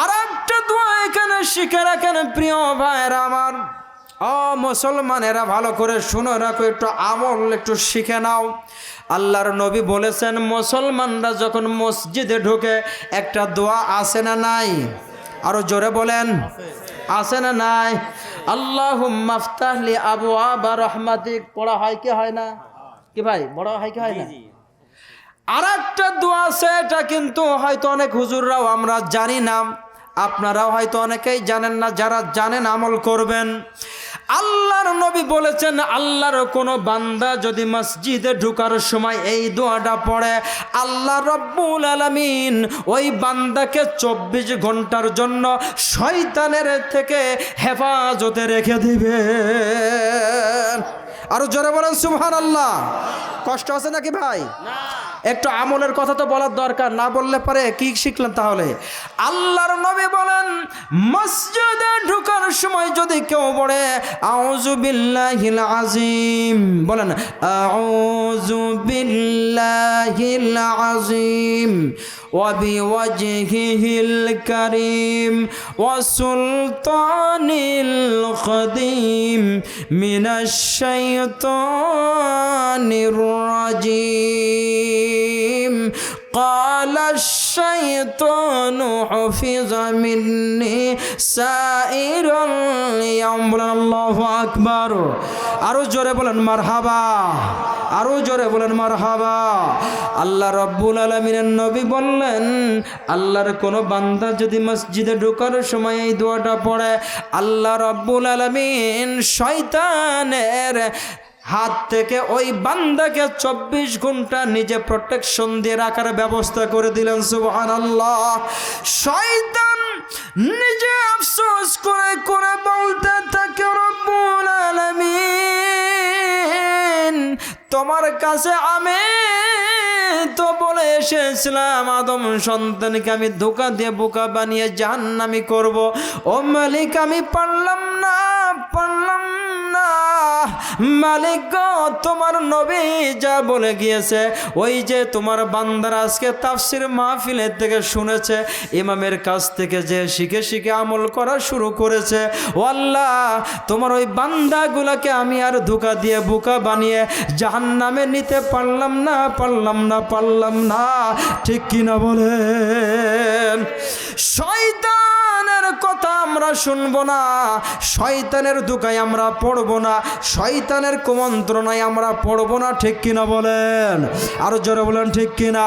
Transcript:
আর একটা দোয়া এখানে শিখে রাখেন, প্রিয় ভাইয়েরা আমার। ও মুসলমানেরা, ভালো করে শুনে রাখো, একটু আমল একটু শিখে নাও। আল্লাহর নবী বলেছেন, মুসলমানরা যখন মসজিদে ঢুকে, একটা দোয়া আছে না নাই? আরও জোরে বলেন, আছে না নাই? আল্লাহ মাফতাহলি আবু আবা রহমাতিক। পড়া হয় কি হয় না? কি ভাই বড় হয় কি হয় না? আর একটা দোয়া আছে, এটা কিন্তু হয়তো অনেক হুজুররাও, আমরা জানি না। আপনারাও হয়তো অনেকেই জানেন না, যারা জানেন আমল করবেন। আল্লাহর নবী বলেছেন, আল্লাহর কোনো বান্দা যদি মসজিদে ঢুকার সময় এই দোয়াটা পড়ে, আল্লাহ রব্বুল আলমিন ওই বান্দাকে চব্বিশ ঘণ্টার জন্য শয়তানের থেকে হেফাজতে রেখে দিবেন। আরও জোরে বলেন সুবহান আল্লাহ কষ্ট আছে নাকি ভাই? একটু আমলের কথা তো বলার দরকার না বললে পারে কি শিখলেন তাহলে আল্লাহর নবী বলেন মসজিদে ঢুকার সময় যদি কেউ বলে আউযু বিল্লাহিল আজিম বলেন আউযু বিল্লাহিল আজিম وبوجهه الكريم وسلطان القديم من الشيطان الرجيم قال الشيطان حفظ مني سائر اليوم বলেন আল্লাহু আকবার আরো জোরে বলেন মারহাবা আরো জোরে বলেন মারহাবা আল্লাহ রব্বুল আলমিনের নবী বললেন আল্লাহর কোনো বান্দা যদি মসজিদে ঢোকার সময় এই দোয়াটা পড়ে আল্লাহ রব্বুল আলমিন শয়তানের হাত থেকে ওই বান্দাকে চব্বিশ ঘণ্টা নিজে প্রোটেকশন দিয়ে রাখার ব্যবস্থা করে দিলেন সুবহান আল্লাহ শয়তান নিজে আফসোস করে করে বলতে থাকে, রব্বুল আলামিন, তোমার কাছে আমি তো বলে এসেছিলাম, আদম সন্তানকে আমি ধোকা দিয়ে বোকা বানিয়ে জাহান্নামি করব। ও মালিক, আমি পারলাম না পারলাম না। মালিক গো, তোমার নবী যা বলে গিয়েছে, ওই যে তোমার বান্দার আজকে তাফসির মাহফিলের থেকে শুনেছে, ইমামের কাছ থেকে যে শিখে শিখে আমল করা শুরু করেছে। ও আল্লাহ, তোমার ওই বান্দাগুলাকে আমি আর ধোকা দিয়ে বোকা বানিয়ে জাহান নামে নিতে পারলাম না পারলাম না পারলাম না। ঠিক কিনা বলেন? আমরা শুনব না। শয়তানের দুকায় আমরা পড়ব না। শয়তানের কুমন্ত্রণায় আমরা পড়ব না, ঠিক কিনা বলেন? আরও জোরে বলেন, ঠিক কিনা?